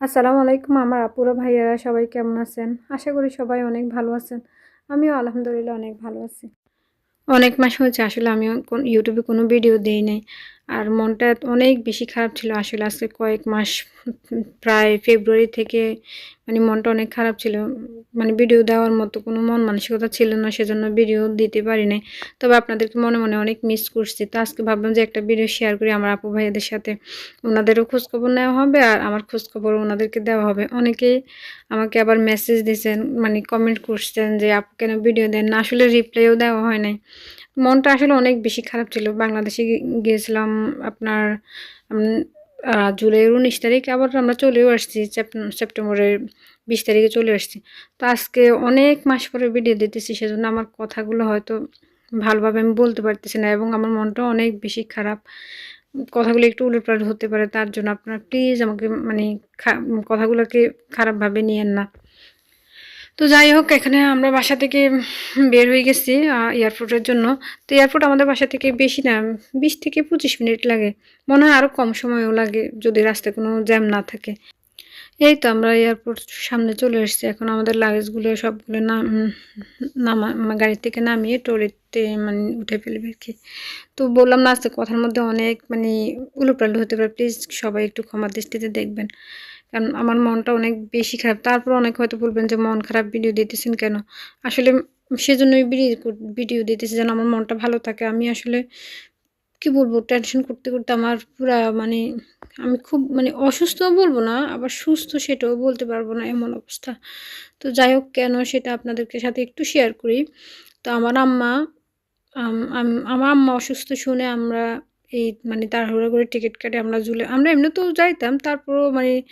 আসসালামু আলাইকুম আমার আপুরা ভাইয়ারা, সবাই কেমন আছেন? আশা করি সবাই অনেক ভালো আছেন। আমিও আলহামদুলিল্লাহ অনেক ভালো আছি। অনেক মাস হয়েছে, আসলে আমি ইউটিউবে কোনো ভিডিও দিই নাই। আর মনটা অনেক বেশি খারাপ ছিল আসলে আজকে কয়েক মাস, প্রায় ফেব্রুয়ারি থেকে মানে মনটা অনেক খারাপ ছিল। মানে ভিডিও দেওয়ার মতো কোনো মন মানসিকতা ছিল না, সেজন্য ভিডিও দিতে পারি নাই তবে আপনাদেরকে মনে মনে অনেক মিস করছি। তো আজকে ভাবলাম যে একটা ভিডিও শেয়ার করি আমার আপু ভাইয়াদের সাথে। ওনাদেরও খোঁজখবর নেওয়া হবে আর আমার খোঁজখবর ওনাদেরকে দেওয়া হবে। অনেকেই আমাকে আবার মেসেজ দিয়েছেন মানে কমেন্ট করছেন যে, আপু কেন ভিডিও দেন না? আসলে রিপ্লাইও দেওয়া হয় নাই। মনটা আসলে অনেক বেশি খারাপ ছিল। বাংলাদেশে গিয়েছিলাম আপনার জুলাইয়ের উনিশ তারিখ, আবার আমরা চলেও আসছি সেপ্টেম্বরের বিশ তারিখে চলে আসছি। তো আজকে অনেক মাস পরে ভিডিও দিতেছি, সেজন্য আমার কথাগুলো হয়তো ভালোভাবে আমি বলতে পারতেছি না এবং আমার মনটা অনেক বেশি খারাপ। কথাগুলো একটু উলটপালট হতে পারে, তার জন্য আপনারা প্লিজ আমাকে মানে কথাগুলোকে খারাপভাবে নিয়েন না। তো যাই হোক, এখানে আমরা বাসা থেকে বের হয়ে গেছি এয়ারপোর্টের জন্য। তো এয়ারপোর্ট আমাদের বাসা থেকে বেশি না, বিশ থেকে পঁচিশ মিনিট লাগে। মনে হয় আরও কম সময়ও লাগে যদি রাস্তায় কোনো জ্যাম না থাকে। এই তো আমরা এয়ারপোর্ট সামনে চলে এসেছি। এখন আমাদের লাগেজগুলো সবগুলো নাম, নামা মা- গাড়ি থেকে নামিয়ে ট্রলিতে মানে উঠে ফেলবে আর কি। তো বললাম না, আজকে কথার মধ্যে অনেক মানে উলুপাল্টু হতে পারে। প্লিজ সবাই একটু ক্ষমা দৃষ্টিতে দেখবেন। কারণ আমার মনটা অনেক বেশি খারাপ। তারপর অনেক হয়তো বলবেন যে, মন খারাপ ভিডিও দিতেছেন কেন? আসলে সেজন্যই ভিডিও দিতেছি যেন আমার মনটা ভালো থাকে। আমি আসলে কি বলব টেনশন করতে করতে আমার পুরা মানে আমি খুব মানে অসুস্থ বলব না, আবার সুস্থ সেটাও বলতে পারব না এমন অবস্থা। তো যাই হোক, কেন সেটা আপনাদেরকে সাথে একটু শেয়ার করি। তো আমার আম্মা, আম- আম- আমার আম্মা অসুস্থ শুনে আমরা এই মানে তাড়াহুড়ো করে টিকিট কাটে, আমরা জুলে আমরা এমনিতেও যাইতাম, তারপরও মানে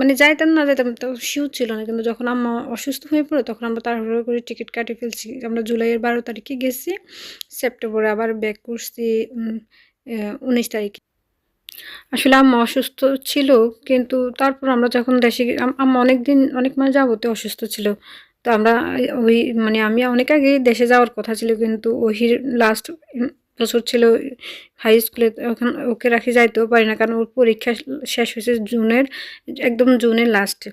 মানে যাইতাম না, যাইতাম তো শিওর ছিল না। কিন্তু যখন আম্মা অসুস্থ হয়ে পড়ে, তখন আমরা তাড়াহুড়ো করে টিকিট কাটে ফেলছি। আমরা জুলাইয়ের বারো তারিখে গেছি সেপ্টেম্বরে আবার ব্যাক করছি উনিশ তারিখে। আসলে আম্মা অসুস্থ ছিল, কিন্তু তারপর আমরা যখন দেশে আম্মা অনেক দিন অনেক মাস যাবতে অসুস্থ ছিল। তো আমরা, ওই মানে আমি অনেক আগে দেশে যাওয়ার কথা ছিল, কিন্তু ওহির লাস্ট বছর ছিল হাই স্কুলে ওখানে ওকে রাখি যাইতেও পারি না কারণ ওর পরীক্ষা শেষ হয়েছে জুনের, একদম জুনের লাস্টে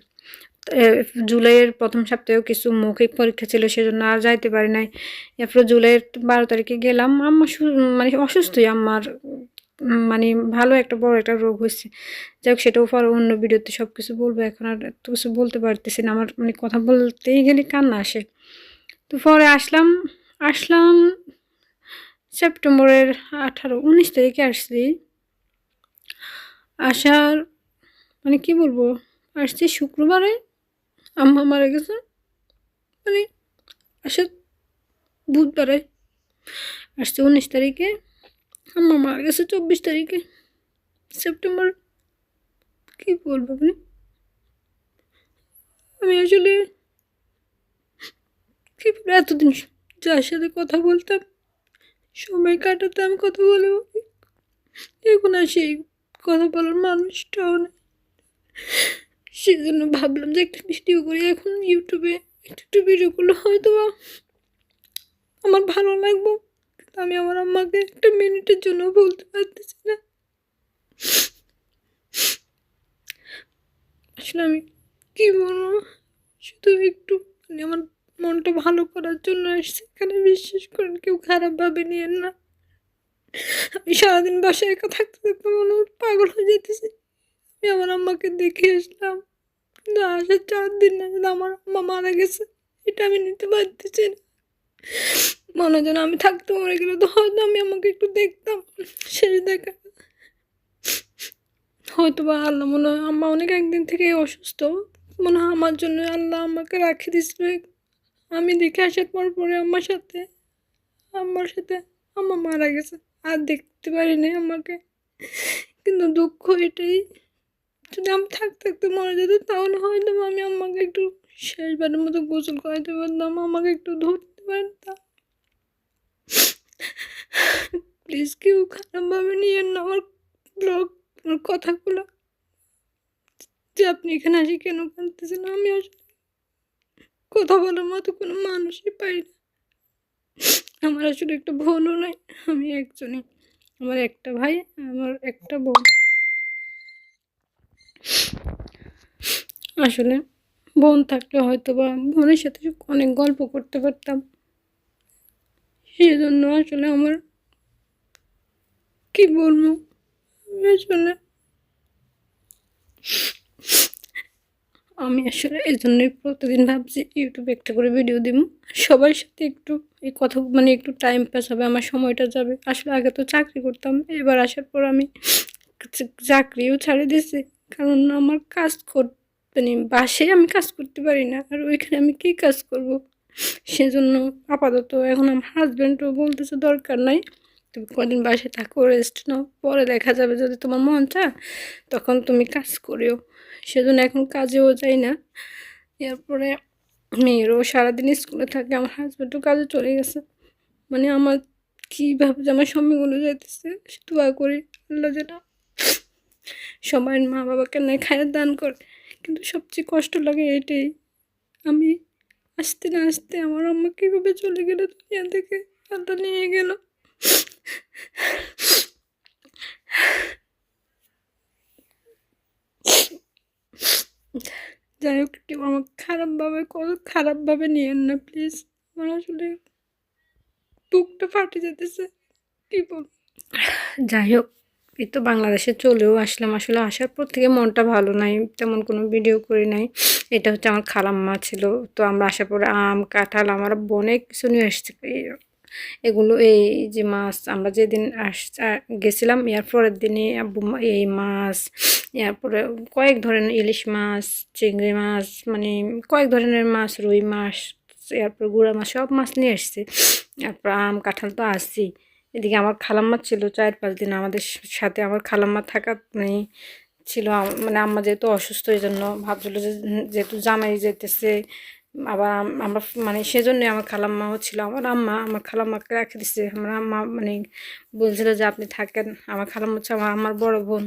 জুলাইয়ের প্রথম সপ্তাহেও কিছু মৌখিক পরীক্ষা ছিল সেজন্য আর যাইতে পারি নাই। এরপর জুলাইয়ের বারো তারিখে গেলাম, আম্মা মানে অসুস্থই আমার মানে ভালো একটা বড় একটা রোগ হয়েছে। যাই হোক সেটাও পরে অন্য ভিডিওতে সব কিছু বলব, এখন আর এত কিছু বলতে পারতেছি না, আমার মানে কথা বলতেই গেলে কান্না আসে। তো পরে আসলাম আসলাম সেপ্টেম্বরের আঠারো, উনিশ তারিখে আসছি। আসার মানে কি বলব, আসছি শুক্রবারে, আম্মা মারা গেছে। মানে আসার বুধবারে। আসছে উনিশ তারিখে, আম্মা মারা গেছে চব্বিশ তারিখে। সেপ্টেম্বর, কি বলব আপনি আমি আসলে কি এতদিন যার সাথে কথা বলতাম সময় কাটাতাম কথা বলে এখন আর সেই কথা বলার মানুষটাও নেই। সেজন্য ভাবলাম যে একটা ভিডিও করি। এখন ইউটিউবে একটু একটু ভিডিও করলে হয়তো আমার ভালো লাগবো। আমি আমার আম্মাকে একটা মিনিটের জন্য বলতে পারতেছি না। আসলে আমি কি বলব? শুধু একটু মানে আমার মনটা ভালো করার জন্য এসেছি। এখানে বিশ্বাস করেন, কেউ খারাপভাবে নিয়েন না। আমি সারাদিন বাসায় একা থাকতে থাকতে মনে পাগল হয়ে যেতেছি। আমি আমার আম্মাকে দেখে আসলাম। কিন্তু আসার চার দিন না আমার আম্মা মারা গেছে। এটা আমি নিতে পারতেছি না। মনে যেন আমি থাকতে মরে গেলে তো হয়তো আমি আমাকে একটু দেখতাম। শেষ দেখা। হয়তো বা আল্লাহ মনে হয় আম্মা অনেক একদিন থেকে অসুস্থ। মনে হয় আমার জন্য আল্লাহ আমাকে রাখি দিছিল আমি দেখে আসার পর পরে আমার সাথে আমার সাথে আমার মারা গেছে। আর দেখতে পারিনি আমাকে। কিন্তু দুঃখ এটাই, যদি আমি থাকতে থাকতে মারা যেত, তাহলে হয়তো আমি আমাকে একটু শেষবারের মতো গোসল করাতে পারতাম, আমাকে একটু ধরতে পারতাম। প্লিজ কেউ খারাপভাবে নিয়েন না, আমার ব্লগ কথাগুলো যে আপনি এখানে আসি কেন কাঁদতেছেন, আমি আসলে কথা বলার মতো কোনো মানুষই পাই না। আমার আসলে একটা বোনও নাই, আমি একজনই। আমার একটা ভাই, আমার একটা বোন। আসলে বোন থাকলে হয়তো বা বোনের সাথে অনেক গল্প করতে পারতাম। সেই জন্য আসলে আমার কি বলব? আসলে আমি আসলে এই জন্যই প্রতিদিন ভাবছি ইউটিউবে একটা করে ভিডিও দিব সবার সাথে একটু এই কথা মানে একটু টাইম পাস হবে, আমার সময়টা যাবে। আসলে আগে তো চাকরি করতাম, এবার আসার পর আমি চাকরিও ছাড়ে দিয়েছি কারণ আমার কাজ কর মানে বাসে আমি কাজ করতে পারি না, আর ওইখানে আমি কী কাজ করব? সেজন্য আপাতত এখন আমার হাজব্যান্ডও বলতেছে, দরকার নাই, তুমি কদিন বাসে থাকো রেস্ট নাও, পরে দেখা যাবে। যদি তোমার মন চায়, তখন তুমি কাজ করিও। সেজন্য এখন কাজেও যাই না। এরপরে মেয়েরও সারাদিন স্কুলে থাকে, আমার হাজব্যান্ডও কাজে চলে গেছে। মানে আমার কীভাবে যে আমার সময়গুলো যাইতেছে দোয়া করি, আল্লাহ যেন সবাই মা বাবাকে না খায়ের দান করে। কিন্তু সবচেয়ে কষ্ট লাগে এটাই, আমি আসতে না আসতে আমার আম্মা কীভাবে চলে গেল দুনিয়া থেকে? আল্লাহ নিয়ে গেল। যাই হোক, কেউ আমার খারাপভাবে কত খারাপভাবে নিয়েন না প্লিজ আমার আসলে বুকটা ফাটে যেতেছে। কী বল যাই হোক, এই তো বাংলাদেশে চলেও আসলাম। আসলে আসার পর থেকে মনটা ভালো নাই, তেমন কোনো ভিডিও করি নাই। এটা হচ্ছে আমার খালাম্মা ছিল। তো আমরা আসার পরে আম, কাঁঠাল, আমার অনেক কিছু নিয়ে আসছে। এগুলো এই যে মাছ, আমরা যেদিন আস গেছিলাম এর পরের দিনে আব্বু এই মাছ এরপরে কয়েক ধরনের ইলিশ মাছ, চিংড়ি মাছ মানে কয়েক ধরনের মাছ, রুই মাছ এরপর গুঁড়া মাছ, সব মাছ নিয়ে এসছে তারপর আম, কাঁঠাল তো আসছি এদিকে আমার খালাম্মা ছিল চার পাঁচ দিন, আমাদের সাথে আমার খালাম্মা থাকা মানে ছিল মানে আম্মা যেহেতু অসুস্থ এই জন্য ভাবছিল যে, যেহেতু জামাই যেতেছে আবার আমরা মানে সেজন্যই আমার খালাম্মাও ছিল আমার আম্মা, আমার খালাম্মাকে রেখে দিচ্ছে আমার আম্মা মানে বলছিল যে আপনি থাকেন, আমার খালাম্মা হচ্ছে আমার আমার বড় বোন।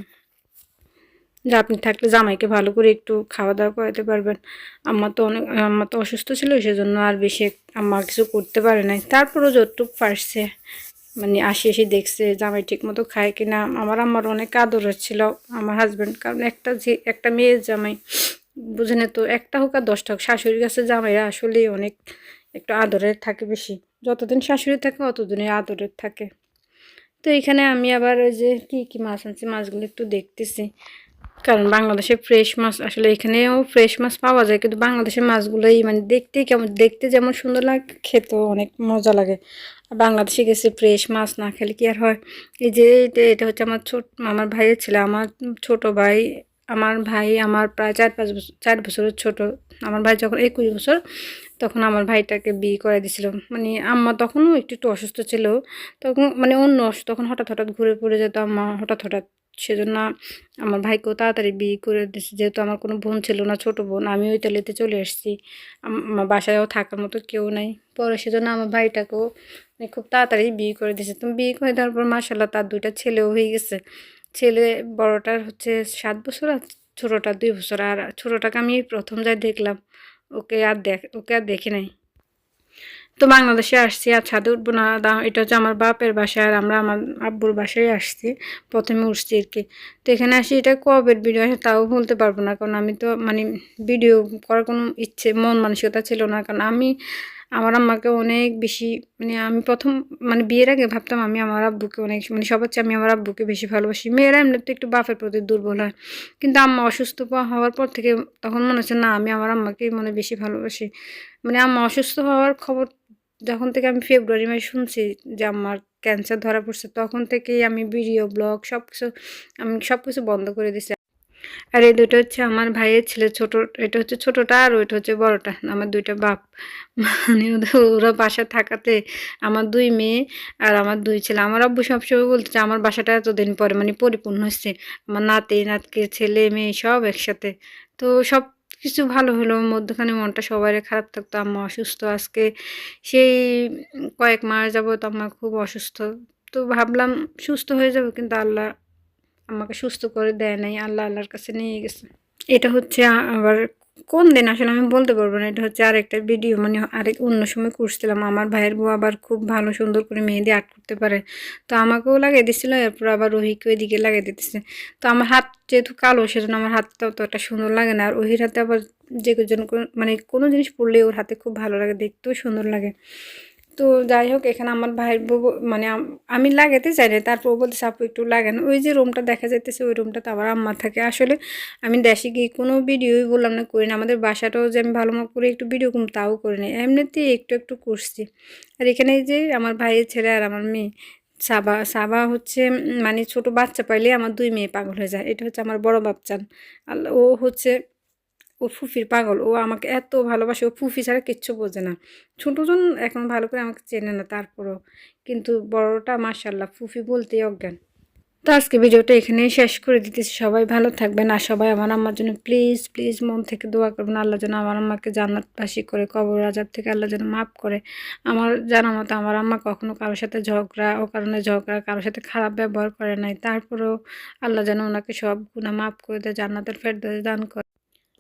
যে আপনি থাকলে জামাইকে ভালো করে একটু খাওয়া দাওয়া করাতে পারবেন। আম্মা তো অনেক, আম্মা তো অসুস্থ ছিল, সেজন্য আর বেশি আম্মা কিছু করতে পারে নাই। তারপরও যতটুকু পারছে মানে আসি এসে দেখছে জামাই ঠিক মতো খায় কিনা, আমার আমার অনেক আদর হচ্ছিল, আমার হাজব্যান্ড কারণ একটা যে, একটা মেয়ের জামাই বুঝে না তো, একটা হোক আর দশটা হোক। শাশুড়ির কাছে জামাইরা আসলেই অনেক একটু আদরের থাকে বেশি। যতদিন শাশুড়ি থাকে, অতদিনই আদরের থাকে। তো এখানে আমি আবার ওই যে কী কী মাছ আনছি, মাছগুলো একটু দেখতেছি। কারণ বাংলাদেশে ফ্রেশ মাছ, আসলে এখানেও ফ্রেশ মাছ পাওয়া যায়, কিন্তু বাংলাদেশের মাছগুলোই মানে দেখতেই কেমন, দেখতে যেমন সুন্দর লাগে, খেতেও অনেক মজা লাগে। আর বাংলাদেশে গেছে ফ্রেশ মাছ, না খেলে কি আর হয়? এই যে এটা হচ্ছে আমার ছোট, আমার ভাইয়ের ছেলে, আমার ছোট ভাই আমার ভাই আমার প্রায় চার পাঁচ বছর, চার বছরের ছোট। আমার ভাই যখন একুশ বছর, তখন আমার ভাইটাকে বিয়ে করে দিয়েছিল মানে আম্মা তখনও একটু একটু অসুস্থ ছিল। তখন মানে অন্য অসুস্থ, তখন হঠাৎ হঠাৎ ঘুরে পড়ে যেত আম্মা, হঠাৎ হঠাৎ। সেজন্য আমার ভাইকেও তাড়াতাড়ি বিয়ে করে দিয়েছি। যেহেতু আমার কোনো বোন ছিল না, ছোটো বোন, আমি ওই তালিতে চলে এসেছি আমার বাসায়ও থাকার মতো কেউ নাই। পরে সেজন্য আমার ভাইটাকেও মানে খুব তাড়াতাড়ি বিয়ে করে দিয়েছে। তুমি বিয়ে করে দেওয়ার পর মাসাল্লাহ তার দুইটা ছেলেও হয়ে গেছে। ছেলে বড়টার হচ্ছে সাত বছর আর ছোটোটা দুই বছর। আর ছোটোটাকে আমি প্রথম যাই দেখলাম, ওকে আর দেখ, ওকে আর দেখি নাই। তো বাংলাদেশে আসছি আর ছাদে উঠবো না এটা হচ্ছে আমার বাপের বাসায় আর আমরা আমার আব্বুর বাসায় আসছি, প্রথমে উঠছি আর কি। তো এখানে আসি, এটা কবের ভিডিও আসে তাও বলতে পারব না, কারণ আমি তো মানে ভিডিও করার কোনো ইচ্ছে, মন মানসিকতা ছিল না, কারণ আমি আমার আম্মাকে অনেক বেশি মানে আমি প্রথম মানে বিয়ের আগে ভাবতাম আমি আমার আব্বুকে অনেক মানে সবার চেয়ে আমি আমার আব্বুকে বেশি ভালোবাসি। মেয়েরা এমনিতে একটু বাপের প্রতি দুর্বল হয়। কিন্তু আম্মা অসুস্থ হওয়ার পর থেকে তখন মনে হচ্ছে, না, আমি আমার আম্মাকেই মনে বেশি ভালোবাসি। মানে আম্মা অসুস্থ হওয়ার খবর যখন থেকে আমি ফেব্রুয়ারি মাসে শুনছি যে আমার ক্যান্সার ধরা পড়ছে, তখন থেকেই আমি ভিডিও ব্লগ সব কিছু আমি সব কিছু বন্ধ করে দিছি। আর এই দুটো হচ্ছে আমার ভাইয়ের ছেলে, ছোট, এটা হচ্ছে ছোটটা আর ওইটা হচ্ছে বড়টা, আমার দুইটা বাপ। মানে ওরা বাসা থাকাতে আমার দুই মেয়ে আর আমার দুই ছেলে। আমার আব্বু সবসময় বলছে আমার বাসাটা এতদিন পরে মানে পরিপূর্ণ হচ্ছে আমার নাতি, নাতকে, ছেলে, মেয়ে সব একসাথে। তো সব কিছু ভালো হলো, মধ্যখানে মনটা সবাই খারাপ থাকতো। আম্মা অসুস্থ আজকে, সেই কয়েক মাস যাবত আম্মা খুব অসুস্থ। তো ভাবলাম সুস্থ হয়ে যাব, কিন্তু আল্লাহ আমাকে সুস্থ করে দেয় নাই, আল্লাহ আল্লাহর কাছে নিয়ে গেছে। এটা হচ্ছে আবার কোন দিন আসলে আমি বলতে পারব না, এটা হচ্ছে আরেকটা ভিডিও মানে আরেক অন্য সময় করছিলাম আমার ভাইয়ের বউ আবার খুব ভালো সুন্দর করে মেহেদি আর্ট করতে পারে। তো আমাকেও লাগিয়ে দিচ্ছিল এরপর আবার রোহিকে ওইদিকে লাগিয়ে দিতেছে। তো আমার হাত যেহেতু কালো, সেজন্য আমার হাতটা অতটা সুন্দর লাগে না। আর ওহির হাতে আবার যে মানে কোনো জিনিস পড়লে ওর হাতে খুব ভালো লাগে, দেখতেও সুন্দর লাগে। তো যাই হোক এখানে আমার ভাইয়ের বউ মানে আমি লাগাতে চাই না তারপর বলতেছে, আপু, একটু লাগান। ওই যে রুমটা দেখা যাইতেছে, ওই রুমটা তো আবার আম্মা থাকে। আসলে আমি দেশে গিয়ে কোনো ভিডিওই বললাম না, করি না। আমাদের বাসাটাও যে আমি ভালো মতো করে, একটু ভিডিও কম, তাও করি না এমনিতেই একটু একটু করছি। আর এখানে যে আমার ভাইয়ের ছেলে আর আমার মেয়ে, সাবা সাবা হচ্ছে মানে ছোট বাচ্চা পাইলে আমার দুই মেয়ে পাগল হয়ে যায়। এটা হচ্ছে আমার বড় বাচ্চান ও হচ্ছে ও ফুফির পাগল। ও আমাকে এত ভালোবাসে, ও ফুফি ছাড়া কিচ্ছু বোঝে না। ছোটোজন এখন ভালো করে আমাকে চেনে না তারপরও। কিন্তু বড়টা মার্শাল্লাহ ফুফি বলতেই অজ্ঞান। তো আজকে ভিডিওটা এখানেই শেষ করে দিতেছি। সবাই ভালো থাকবেন আর সবাই আমার আম্মার জন্য প্লিজ প্লিজ মন থেকে দোয়া করবেন। আল্লাহ যেন আমার আম্মাকে জান্নাতবাসী করে, কবর আজাব থেকে আল্লাহ যেন মাফ করে। আমার জানা মতো আমার আম্মা কখনো কারোর সাথে ঝগড়া ও কারণে ঝগড়া কারোর সাথে খারাপ ব্যবহার করে নাই। তারপরেও আল্লাহ যেন ওনাকে সব গুণা মাফ করে দেয়, জান্নাতের ফেরদৌস দান করে।